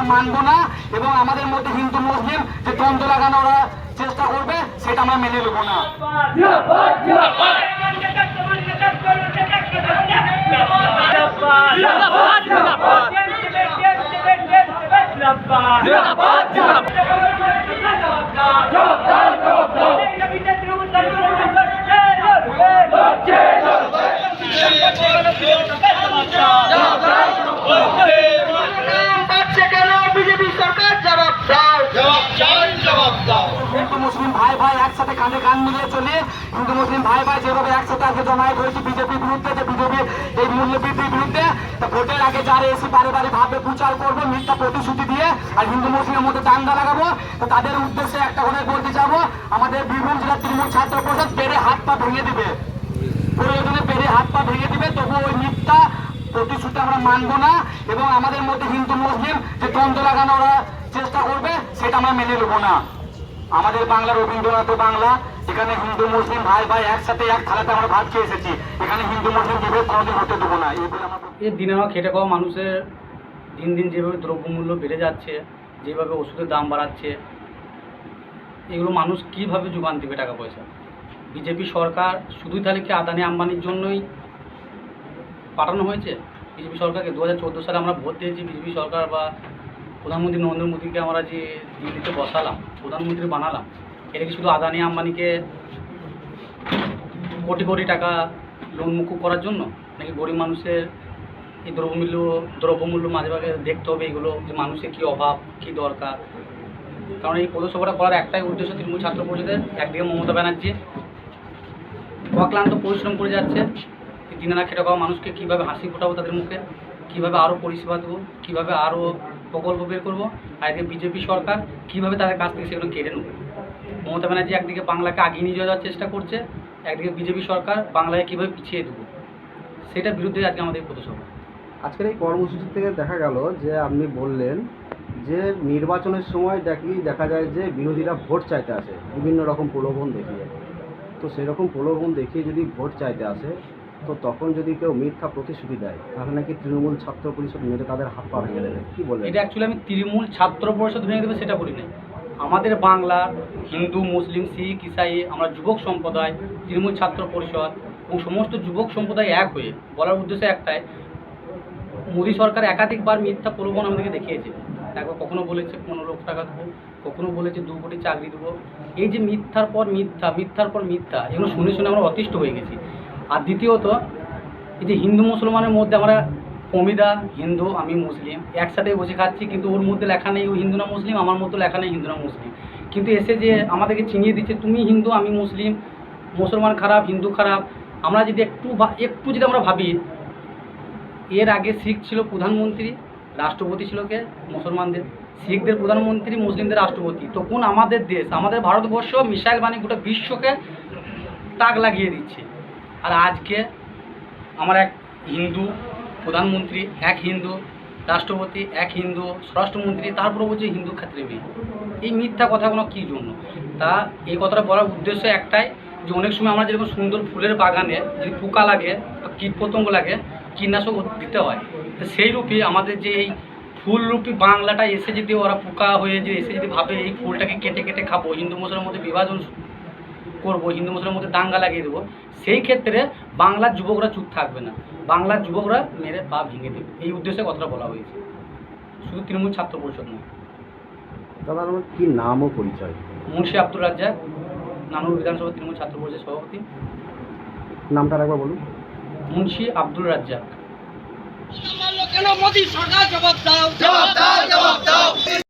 আমরা মানব না এবং আমাদের মধ্যে হিন্দু, মুসলিম যে দ্বন্দ্ব লাগানো ওরা চেষ্টা করবে, সেটা আমরা মেনে নেব না। বিজেপি সরকার জবাব দাও জবাব চাই জবাব দাও হিন্দু মুসলিম ভাই ভাই একসাথে কাঁধে কান মিলিয়ে চলে। হিন্দু, মুসলিম ভাই ভাই যেভাবে একসাথে আজকে জমায়েত হয়েছে, বিজেপির বিরুদ্ধে, যে বিজেপি, এই মূল্যবৃদ্ধির বিরুদ্ধে, তা ভোটের আগে যারা এসে বারে বারে ভাবে প্রচার করব, মিথ্যা প্রতিশ্রুতি দিয়ে আর হিন্দু, মুসলিমের মধ্যে দাঙ্গা লাগাবো, তো তাদের উদ্দেশ্যে একটা কথা বলতে যাব। আমাদের বীরভূম জেলার তৃণমূল ছাত্র পরিষদ পেরে হাত পা ভেঙে দিবে। প্রয়োজনে পেরে হাত পা ভেঙে দিবে তবু ওই মিথ্যা প্রতিশ্রুতি আমরা মানবো না এবং আমাদের মধ্যে হিন্দু, মুসলিম যে দ্বন্দ্ব লাগানো ওরা চেষ্টা করবে, সেটা আমরা মেনে নেব না। আমাদের বাংলা রবীন্দ্রনাথ বাংলা, এখানে হিন্দু, মুসলিম, ভাই ভাই একসাথে এক থালাতে আমরা ভাত খেয়ে এসেছি। এখানে হিন্দু, মুসলিম বিভেদ কোনোদিন হতে দেবো না। এই দিনে আমার খেটে খাওয়া মানুষের দিন দিন যেভাবে দ্রব্যমূল্য বেড়ে যাচ্ছে, যেভাবে ওষুধের দাম বাড়াচ্ছে, এগুলো মানুষ কীভাবে যোগান দেবে টাকা পয়সা? বিজেপি সরকার শুধুই তাহলে কি আদানি আম্বানির জন্যই পাঠানো হয়েছে? বিজেপি সরকারকে দু হাজার চোদ্দ সালে আমরা ভোট দিয়েছি, বিজেপি সরকার বা প্রধানমন্ত্রী নরেন্দ্র মোদীকে আমরা যে দিল্লিতে বসালাম, প্রধানমন্ত্রী বানালাম এটা কি শুধু আদানি আম্বানিকে কোটি কোটি টাকা লোন মুকুব করার জন্য, নাকি গরিব মানুষের এই দ্রব্যমূল্য দ্রব্যমূল্য মাঝে মাঝে দেখতে হবে এগুলো, যে মানুষের কী অভাব, কী দরকার? কারণ এই পৌরসভাটা করার একটাই উদ্দেশ্য তৃণমূল ছাত্র পরিষদের, একদিকে মমতা ব্যানার্জি অক্লান্ত পরিশ্রম করে যাচ্ছে দিনারা খেটে খাওয়া মানুষকে কীভাবে হাসি ফোটাবো তাদের মুখে? কীভাবে আরও পরিষেবা দেবো, কীভাবে আরও প্রকল্প বের করব, আর এদিকে বিজেপি সরকার কীভাবে তাদের কাছ থেকে সেগুলো কেড়ে নেব। মমতা ব্যানার্জি একদিকে বাংলাকে আগিয়ে নিয়ে যাওয়ার চেষ্টা করছে, একদিকে বিজেপি সরকার বাংলাকে কীভাবে পিছিয়ে দেবো, সেটার বিরুদ্ধে আজকে আমাদের পথসভা। আজকের এই কর্মসূচি থেকে দেখা গেল যে আপনি বললেন যে নির্বাচনের সময় দেখি দেখা যায় যে বিরোধীরা ভোট চাইতে আসে, বিভিন্ন রকম প্রলোভন দেখিয়ে। তো সেরকম প্রলোভন দেখিয়ে যদি ভোট চাইতে আসে তো তখন যদি কেউ মিথ্যা প্রতিশ্রুতি দেয়, তাহলে নাকি তৃণমূল ছাত্র পরিষদ মেরে তাদের হাত পা ভেঙে দেবে? কি বলবেন এটা অ্যাকচুয়ালি আমি তৃণমূল ছাত্র পরিষদ ভেঙে দেবে সেটা বলি নাই আমাদের বাংলার হিন্দু, মুসলিম, শিখ, ইসাই, আমরা যুবক সম্প্রদায়, তৃণমূল ছাত্র পরিষদ এবং সমস্ত যুবক সম্প্রদায় এক হয়ে, বলার উদ্দেশ্য একটাই, মোদী সরকার একাধিকবার মিথ্যা প্রলোভন আমাদেরকে দেখিয়েছে। একবার কখনো বলেছে পনেরো লক্ষ টাকা দেবো, কখনো বলেছে দু কোটি চাকরি দেবো। এই যে মিথ্যার পর মিথ্যা, মিথ্যার পর মিথ্যা, এগুলো শুনে শুনে আমরা অতিষ্ঠ হয়ে গেছি। আর দ্বিতীয়ত, এই যে হিন্দু মুসলমানের মধ্যে আমরা অমিদা হিন্দু, আমি মুসলিম একসাথে বসে খাচ্ছি, কিন্তু ওর মধ্যে লেখা নেই, ও হিন্দু না মুসলিম, আমার মধ্যে লেখা নেই হিন্দু না মুসলিম। কিন্তু এসে যে আমাদেরকে চিনিয়ে দিচ্ছে, তুমি হিন্দু, আমি মুসলিম, মুসলমান খারাপ, হিন্দু খারাপ। আমরা যদি একটু একটু যদি আমরা ভাবি, এর আগে শিখ ছিল প্রধানমন্ত্রী, রাষ্ট্রপতি ছিল কে? মুসলমানদের। শিখদের প্রধানমন্ত্রী, মুসলিমদের রাষ্ট্রপতি। তখন আমাদের দেশ, আমাদের ভারতবর্ষ মিসাইল বাণী গোটা বিশ্বকে তাক লাগিয়ে দিচ্ছে। আর আজকে আমার এক হিন্দু প্রধানমন্ত্রী, এক হিন্দু রাষ্ট্রপতি, এক হিন্দু স্বরাষ্ট্রমন্ত্রী, তারপরে বলছে হিন্দু ক্ষেত্রে মেয়ে এই মিথ্যা কথাগুলো কী জন্য? তা এই কথাটা বলার উদ্দেশ্য একটাই যে অনেক সময় আমরা যেরকম সুন্দর ফুলের বাগানে যদি পোকা লাগে বা কীট পতঙ্গ লাগে, কীটনাশক দিতে হয়, তো সেই রূপে আমাদের যে এই ফুলরূপী বাংলাটা এসে যদি ওরা পোকা হয়ে যে এসে যদি ভাবে এই ফুলটাকে কেটে কেটে খাব, হিন্দু মুসলিমের মধ্যে বিভাজন করব হিন্দু মুসলিমের মধ্যে দাঙ্গা লাগিয়ে দেবো সেই ক্ষেত্রে বাংলার যুবকরা চুপ থাকবে না। বাংলার যুবকরা মেরে পা ভেঙে দেবে। এই উদ্দেশ্যে কথাটা বলা হয়েছে। শুধু তৃণমূল ছাত্র পরিষদ নয়। দাদা আমার কি নাম ও পরিচয়? মুন্সি আব্দুল রাজ্জাক নানুর বিধানসভা তৃণমূল ছাত্র পরিষদের সভাপতি। নামটা একবার বলুন। মুন্সি আব্দুল রাজ্জাক। কেন মোদী সরকার জবাব দাও জবাব দাও জবাব দাও।